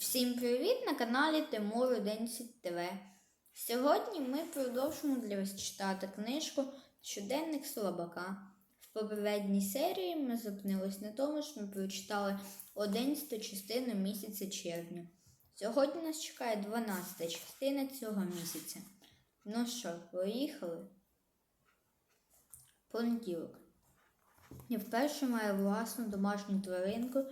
Всім привіт на каналі Тимур 11 ТВ. Сьогодні ми продовжимо для вас читати книжку Щоденник Слабака. В попередній серії ми зупинились на тому, що ми прочитали 11 частину місяця червня. Сьогодні нас чекає 12 частина цього місяця. Ну що, поїхали? Понеділок. Я вперше маю власну домашню тваринку,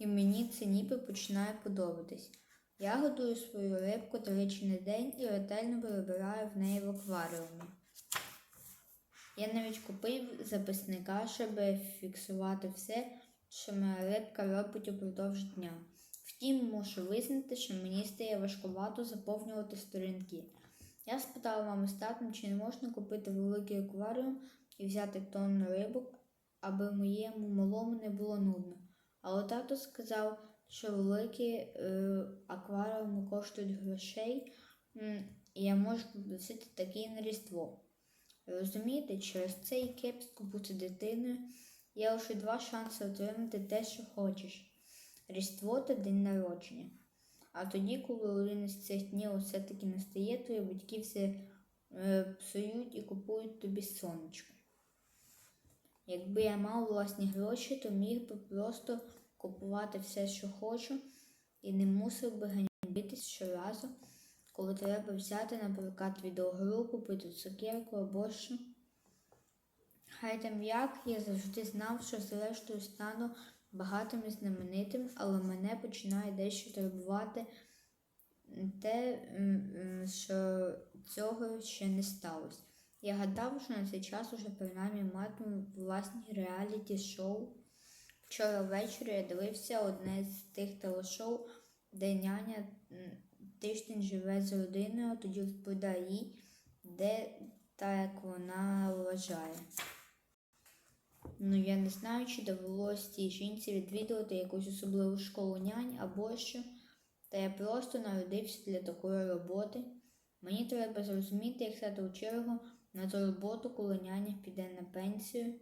і мені це ніби починає подобатись. Я готую свою рибку тричі на день і ретельно перебираю в неї в акваріумі. Я навіть купив записника, щоб фіксувати все, що моя рибка робить упродовж дня. Втім, мушу визнати, що мені стає важкувато заповнювати сторінки. Я спитала мами з татом, чи не можна купити великий акваріум і взяти тонну рибок, аби моєму малому не було нудно. Але тато сказав, що великі е, акваріуми коштують грошей, і я можу попросити такий на Різдво. Розумієте, через це і кепсько бути дитиною є лише два шанси отримати те, що хочеш: Різдво та день народження. А тоді, коли один із цих днів все-таки настає, твої батьки все е, псують і купують тобі сонечко. Якби я мав власні гроші, то міг би просто купувати все, що хочу, і не мусив би ганьбитись щоразу, коли треба взяти, наприклад, відеогру, купити цукерку або що. Хай там як, я завжди знав, що зрештою стану багатим і знаменитим, але мене починає дещо турбувати те, що цього ще не сталося. Я гадав, що на цей час уже принаймні матиму власні реаліті шоу. Вчора ввечері я дивився одне з тих телешоу, де няня тиждень живе з родиною, тоді розповідає їй, де та як вона вважає. Ну, я не знаю, чи довелося цій жінці відвідувати якусь особливу школу нянь або що. Та я просто народився для такої роботи. Мені треба зрозуміти, як стати у чергу на ту роботу, коли няня піде на пенсію.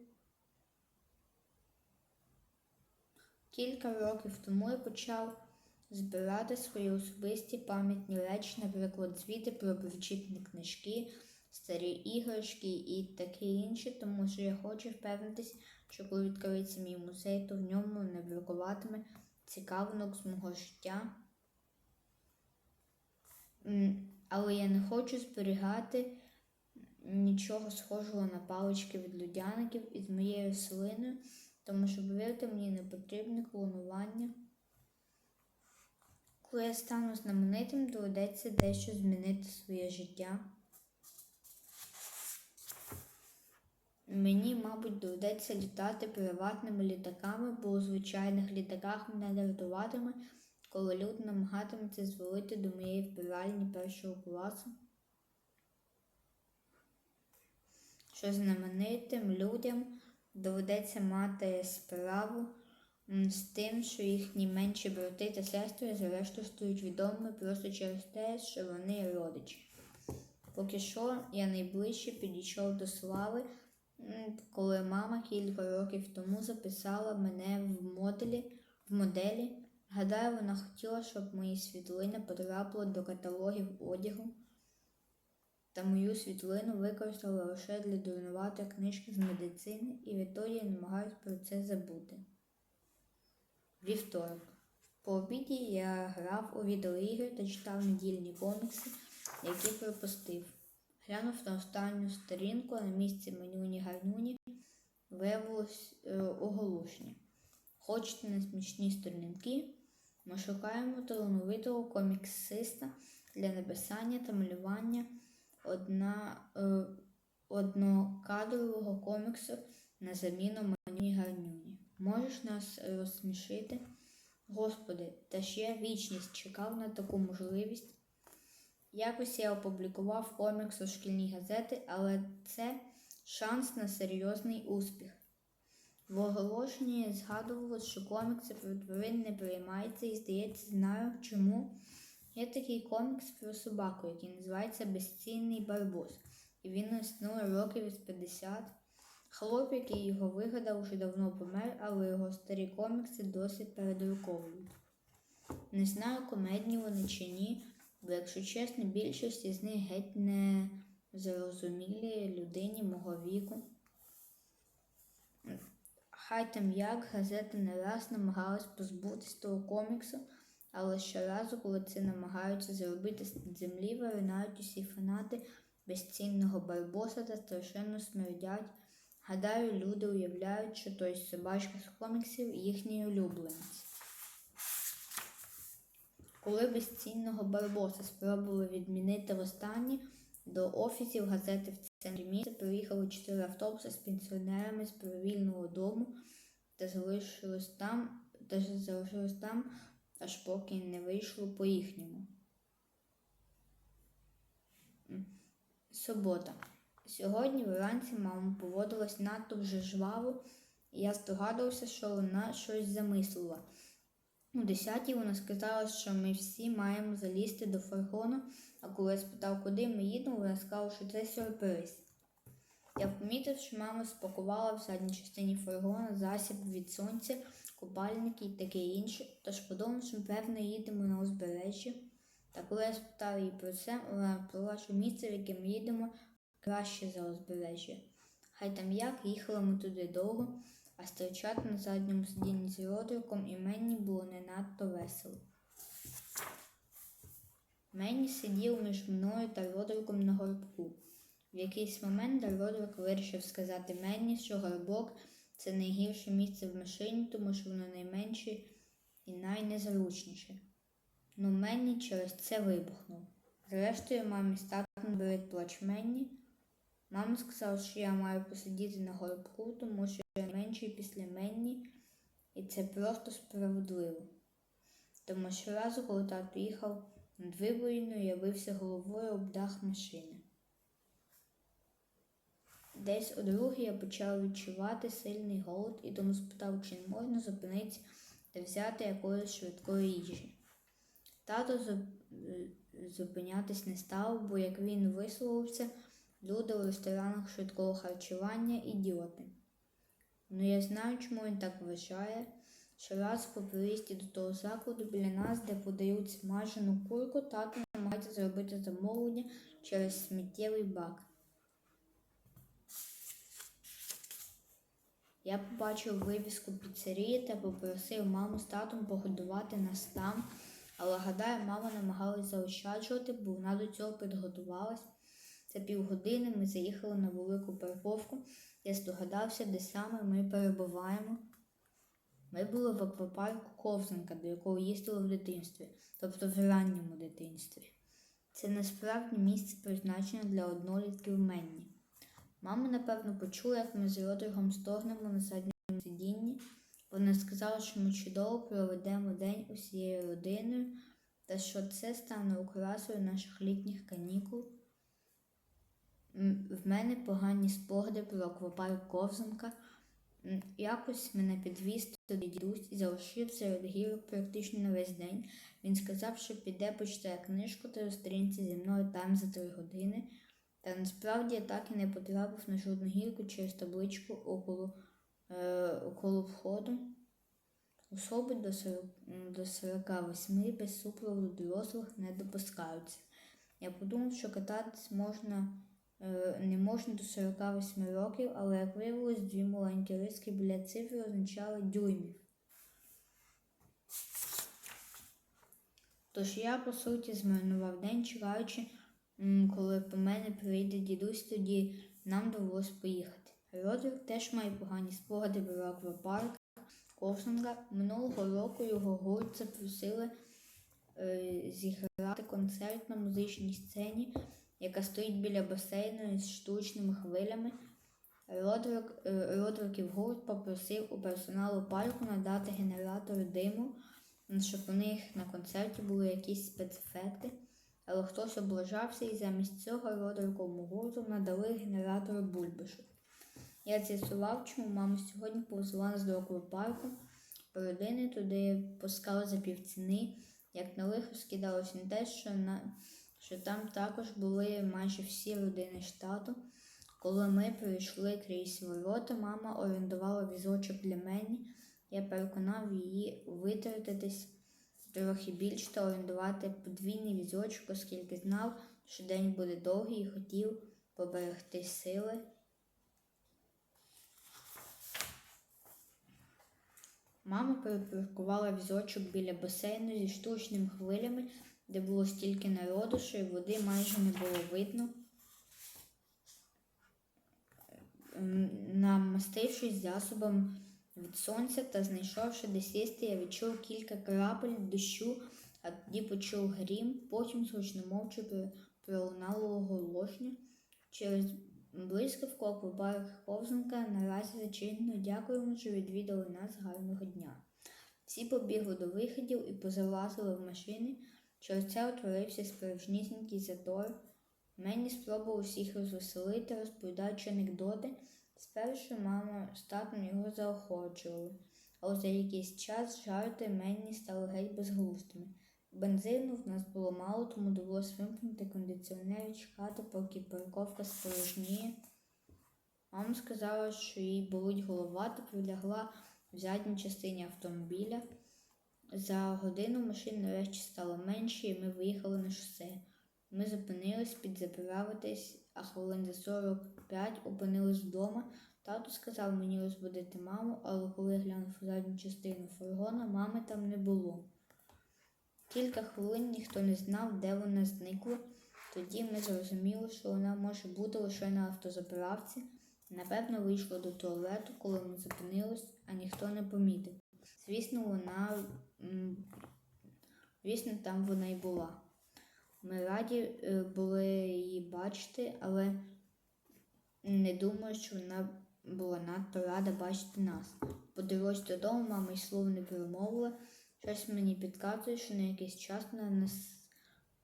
Кілька років тому я почав збирати свої особисті пам'ятні речі, наприклад, звіти про прочитані книжки, старі іграшки і таке інше, тому що я хочу впевнитись, що коли відкриється мій музей, то в ньому не бракуватиме цікавинок з мого життя. Але я не хочу зберігати нічого схожого на палички від людяників із моєю рослиною, тому що, повірте, мені не потрібне клонування. Коли я стану знаменитим, доведеться дещо змінити своє життя. Мені, мабуть, доведеться літати приватними літаками, бо у звичайних літаках мене не рятуватиме, коли люди намагатимуться звалити до моєї вбиральні першого класу. Що знаменитим людям доведеться мати справу з тим, що їхні менші брати та сестри зрештою стають відомими просто через те, що вони родичі. Поки що я найближче підійшов до слави, коли мама кілька років тому записала мене в моделі, в моделі. Гадаю, вона хотіла, щоб мої світлини потрапили до каталогів одягу. Та мою світлину використали лише для дурнуватої книжки з медицини, і відтоді намагаюся про це забути. Вівторок. По обіді я грав у відеоігри та читав недільні комікси, які пропустив. Глянув на останню сторінку на місці менюні гарнуні виявилось е, оголошення. Хочете на смішні сторінки? Ми шукаємо талановитого коміксиста для написання та малювання одна, е, однокадрового коміксу на заміну мені гарнюні. Можеш нас розсмішити? Господи, та ще вічність чекав на таку можливість. Якось я опублікував комікс у шкільній газеті, але це шанс на серйозний успіх. В оголошенні згадувалось, що комікси про тварин не приймаються і, здається, знаю чому. Є такий комікс про собаку, який називається Безцінний барбос. І він існує років із 50. Хлоп, який його вигадав, уже давно помер, але його старі комікси досі передруковують. Не знаю, комедні вони чи ні, бо, якщо чесно, більшість із них геть не зрозумілі людині мого віку. Хай там як газети не раз намагались позбутись того коміксу, але щоразу, коли це намагаються зробити з землі, виринають усі фанати безцінного барбоса та страшенно смердять. Гадаю, люди уявляють, що той собачка з коміксів їхній улюбленець. Коли безцінного барбоса спробували відмінити востаннє, до офісів газети в центрі міста приїхали чотири автобуси з пенсіонерами з привільного дому та залишилось там, та залишилось там, аж поки не вийшло по їхньому. Субота. Сьогодні вранці мама поводилась надто вже жваво, і я здогадувався, що вона щось замислила. У десятій вона сказала, що ми всі маємо залізти до фургону, а коли я спитав, куди ми їдемо, вона сказала, що це сюрприз. Я помітив, що мама спакувала в задній частині фургона засіб від сонця, купальники і таке інше, тож подумав, що певно їдемо на узбережжя. Та коли я спитав її про це, вона відповіла, що місце, в яке ми їдемо, краще за узбережжя. Хай там як, їхали ми туди довго, а стрічати на задньому сидінні з Родриком і Менні було не надто весело. Менні сидів між мною та Родриком на горбку. В якийсь момент Родрик вирішив сказати Менні, що горбок це найгірше місце в машині, тому що воно найменше і найнезручніше. Ну Менні через це вибухнув. Зрештою, мамі з татом беруть плач Менні. Мама сказала, що я маю посидіти на горбку, тому що я найменший після Менні, і це просто справедливо. Тому щоразу, коли тато їхав над вибоїною, я бився головою об дах машини. Десь у другій я почав відчувати сильний голод і тому спитав, чи не можна зупинитися та взяти якоїсь швидкої їжі. Тато зупинятись не став, бо, як він висловився, люди у ресторанах швидкого харчування ідіоти. Ну я знаю, чому він так вважає. Щоразу по приїзді до того закладу біля нас, де подають смажену курку, тато намагається зробити замовлення через сміттєвий бак. Я побачив вивіску піцерії та попросив маму з татом погодувати нас там, але гадаю, мама намагалась заощаджувати, бо вона до цього підготувалась. За півгодини ми заїхали на велику парковку. Я здогадався, де саме ми перебуваємо. Ми були в аквапарку Ковзанка, до якого їздили в дитинстві, тобто в ранньому дитинстві. Це насправді місце призначене для однолітків Менні. Мама, напевно, почула, як ми з Родригом стогнемо на задньому сидінні. Вона сказала, що ми чудово проведемо день усією родиною та що це стане окрасою наших літніх канікул. В мене погані спогади про аквапарк Ковзанка. Якось мене підвіз туди дідусь і залишив серед гірок практично на весь день. Він сказав, що піде почитає книжку та зустрінеться зі мною там за три години. Та насправді я так і не потрапив на жодну гірку через табличку около, е, около входу. Особи до 40, до 48 без супроводу дорослих не допускаються. Я подумав, що кататись можна, е, не можна до 48 років, але як виявилось, дві маленькі риски біля цифри означали дюймів. Тож я, по суті, змарнував день, чекаючи, коли по мене прийде дідусь, тоді нам довелось поїхати. Родрик теж має погані спогади про аквапарк Ковсунга. Минулого року його гурт запросили е, зіграти концерт на музичній сцені, яка стоїть біля басейну із штучними хвилями. Родрик, е, Родриків гурт попросив у персоналу парку надати генератори диму, щоб у них на концерті були якісь спецефекти. Але хтось облажався і замість цього Родриковому гурту надали генератори бульбашок. Я з'ясував, чому мама сьогодні повезла нас до аквапарку. Родини туди пускали за півціни, як на лихо скидалося не те, що, на, що там також були майже всі родини штату. Коли ми прийшли крізь ворота, мама орендувала візочок для мене. Я переконав її витратитись трохи більше та орендувати подвійний візочок, оскільки знав, що день буде довгий і хотів поберегти сили. Мама перепаркувала візочок біля басейну зі штучними хвилями, де було стільки народу, що й води майже не було видно. М, Намастившись засобом від сонця та знайшовши де я відчув кілька крапель дощу, а тоді почув грім, потім про- пролунало оголошення. Через блискавку аквапарк Ковзанка наразі зачинено. Дякуємо, що відвідали нас гарного дня. Всі побігли до виходів і позалазили в машини. Через це утворився справжнісінький затор. Мені спробував всіх розвеселити, розповідаючи анекдоти. Спершу мама з татом його заохочували, але за якийсь час жарти мені стали геть безглуздими. Бензину в нас було мало, тому довелося вимкнути кондиціонер і чекати, поки парковка спорожніє. Мама сказала, що їй болить голова та прилягла в задній частині автомобіля. За годину машин нарешті стало менше, і ми виїхали на шосе. Ми зупинились підзаправитись, а хвилин за 45 опинились вдома. Тато сказав мені розбудити маму, але коли глянув у задню частину фургона, мами там не було. Кілька хвилин ніхто не знав, де вона зникла. Тоді ми зрозуміли, що вона може бути лише на автозаправці. Напевно, вийшла до туалету, коли ми зупинились, а ніхто не помітив. Звісно, вона звісно, там вона й була. Ми раді е, були її бачити, але не думаю, що вона була надто рада бачити нас. По дорозі додому мама й слов не промовила. Щось мені підказує, що на якийсь час вона нас,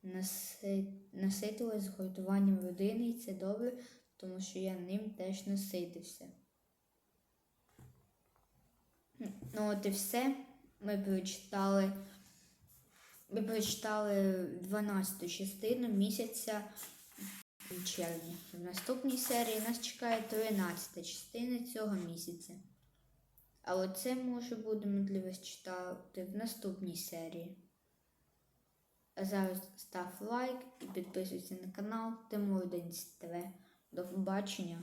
наси, наситилась згуртуванням родини, і це добре, тому що я ним теж наситився. Ну от і все. Ми прочитали. Ми прочитали 12 частину місяця червня. В наступній серії нас чекає 13 частина цього місяця. Але це може будемо для вас читати в наступній серії. А зараз став лайк і підписуйся на канал Тимур ТВ. До побачення!